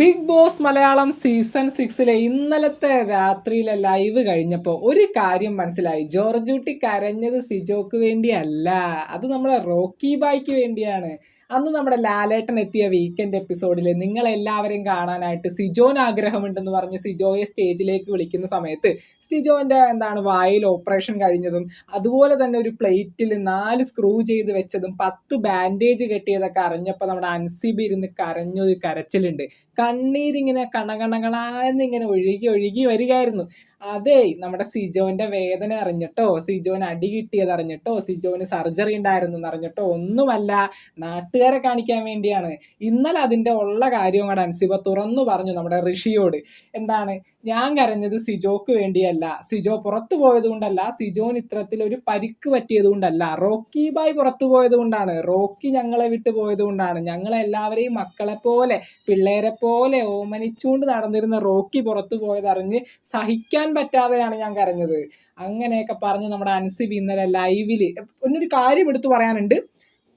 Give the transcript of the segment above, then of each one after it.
Big Boss Malayalam season സിക്സിലെ ഇന്നലത്തെ രാത്രിയിലെ ലൈവ് കഴിഞ്ഞപ്പോൾ ഒരു കാര്യം മനസ്സിലായി. ജോർജൂട്ടി കരഞ്ഞത് സിജോക്ക് വേണ്ടിയല്ല. അത് നമ്മളെ റോക്കി ബായ്ക്ക് വേണ്ടിയാണ്. അന്ന് നമ്മുടെ ലാലേട്ടൻ എത്തിയ വീക്കെൻഡ് എപ്പിസോഡിൽ നിങ്ങൾ എല്ലാവരെയും കാണാനായിട്ട് സിജോൻ ആഗ്രഹമുണ്ടെന്ന് പറഞ്ഞ് സിജോയെ സ്റ്റേജിലേക്ക് വിളിക്കുന്ന സമയത്ത് സിജോന്റെ എന്താണ് വായിൽ ഓപ്പറേഷൻ കഴിഞ്ഞതും അതുപോലെ തന്നെ ഒരു പ്ലേറ്റിൽ നാല് സ്ക്രൂ ചെയ്ത് വെച്ചതും പത്ത് ബാൻഡേജ് കെട്ടിയതൊക്കെ അറിഞ്ഞപ്പോൾ നമ്മുടെ അൻസിബി ഇരുന്ന് കരഞ്ഞൊരു കരച്ചിലുണ്ട്. കണ്ണീരിങ്ങനെ കണകണകളാന്നിങ്ങനെ ഒഴുകി ഒഴുകി വരികയായിരുന്നു. അതെ നമ്മുടെ സിജോന്റെ വേദന അറിഞ്ഞിട്ടോ സിജോന് അടി കിട്ടിയത് അറിഞ്ഞിട്ടോ സിജോന് സർജറി ഉണ്ടായിരുന്നു അറിഞ്ഞിട്ടോ ഒന്നുമല്ല നാട്ടുകാരെ കാണിക്കാൻ വേണ്ടിയാണ്. ഇന്നലെ അതിന്റെ ഉള്ള കാര്യവും കൂടെ അൻസിബ തുറന്നു പറഞ്ഞു നമ്മുടെ ഋഷിയോട്. എന്താണ്? ഞാൻ കരഞ്ഞത് സിജോക്ക് വേണ്ടിയല്ല. സിജോ പുറത്തു പോയത് കൊണ്ടല്ല സിജോന് ഇത്തരത്തിൽ ഒരു പരിക്ക് പറ്റിയത് കൊണ്ടല്ല. റോക്കി ബായ് പുറത്തു പോയത് കൊണ്ടാണ്. റോക്കി ഞങ്ങളെ വിട്ടു പോയത് കൊണ്ടാണ്. ഞങ്ങളെ എല്ലാവരെയും മക്കളെ പോലെ പിള്ളേരെ പോലെ ഓമനിച്ചുകൊണ്ട് നടന്നിരുന്ന റോക്കി പുറത്തു പോയതറിഞ്ഞ് സഹിക്കാൻ പറ്റാതെയാണ് ഞാൻ കരഞ്ഞത്. അങ്ങനെയൊക്കെ പറഞ്ഞ് നമ്മുടെ അൻസിബി ഇന്നലെ ലൈവിൽ ഒന്നൊരു കാര്യം എടുത്തു പറയാനുണ്ട്.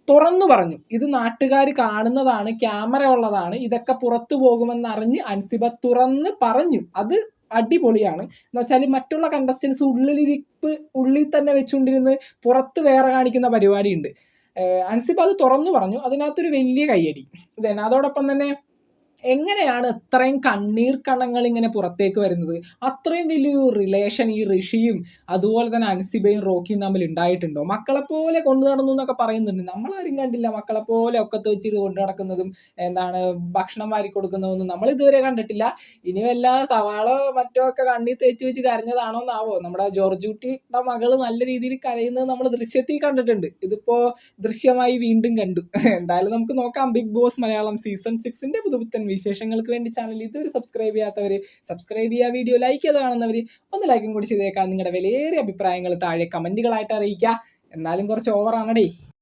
തുറന്നു പറഞ്ഞു. ഇത് നാട്ടുകാർ കാണുന്നതാണ് ക്യാമറ ഉള്ളതാണ് ഇതൊക്കെ പുറത്തു പോകുമെന്ന് അറിഞ്ഞ് അൻസിബ തുറന്ന് പറഞ്ഞു. അത് അടിപൊളിയാണ്. എന്ന് വെച്ചാൽ മറ്റുള്ള കണ്ടസ്റ്റൻസ് ഉള്ളിലിരിപ്പ് ഉള്ളിൽ തന്നെ വെച്ചുകൊണ്ടിരുന്ന് പുറത്ത് വേറെ കാണിക്കുന്ന പരിപാടിയുണ്ട്. അൻസിബ അത് തുറന്നു പറഞ്ഞു. അതിനകത്തൊരു വലിയ കയ്യടി. ഇതന്നെ. അതോടൊപ്പം തന്നെ എങ്ങനെയാണ് ഇത്രയും കണ്ണീർ കണങ്ങൾ ഇങ്ങനെ പുറത്തേക്ക് വരുന്നത്? അത്രയും വലിയൊരു റിലേഷൻ ഈ ഋഷിയും അതുപോലെ തന്നെ അൻസിബയും റോക്കിയും തമ്മിൽ ഉണ്ടായിട്ടുണ്ടോ? മക്കളെ പോലെ കൊണ്ടു നടന്നു എന്നൊക്കെ പറയുന്നുണ്ട്. നമ്മളാരും കണ്ടില്ല മക്കളെ പോലെ ഒക്കത്ത് വെച്ച് ഇത് കൊണ്ടു നടക്കുന്നതും എന്താണ് ഭക്ഷണം വാരി കൊടുക്കുന്നതൊന്നും നമ്മൾ ഇതുവരെ കണ്ടിട്ടില്ല. ഇനി വല്ല സവാളോ മറ്റോ ഒക്കെ കണ്ണീർ തേച്ച് വെച്ച് കരഞ്ഞതാണോ എന്നാവോ? നമ്മുടെ ജോർജൂട്ടിയുടെ മകൾ നല്ല രീതിയിൽ കരയുന്നത് നമ്മൾ ദൃശ്യത്തിൽ കണ്ടിട്ടുണ്ട്. ഇതിപ്പോ ദൃശ്യമായി വീണ്ടും കണ്ടു. എന്തായാലും നമുക്ക് നോക്കാം. ബിഗ് ബോസ് മലയാളം സീസൺ സിക്സിന്റെ പുതുപുത്തൻ വിശേഷങ്ങൾക്ക് വേണ്ടി ചാനൽ ഇതുവരെ സബ്സ്ക്രൈബ് ചെയ്യാത്തവർ സബ്സ്ക്രൈബ് ചെയ്യുക വീഡിയോ ലൈക്ക് ചെയ്ത് കാണുന്നവർ ഒന്ന് ലൈക്കും കൂടി ചെയ്തേക്കാം. നിങ്ങളുടെ വിലയേറിയ അഭിപ്രായങ്ങൾ താഴെ കമന്റുകളായിട്ട് അറിയിക്കുക എന്നാലും കുറച്ച് ഓവറാണടേ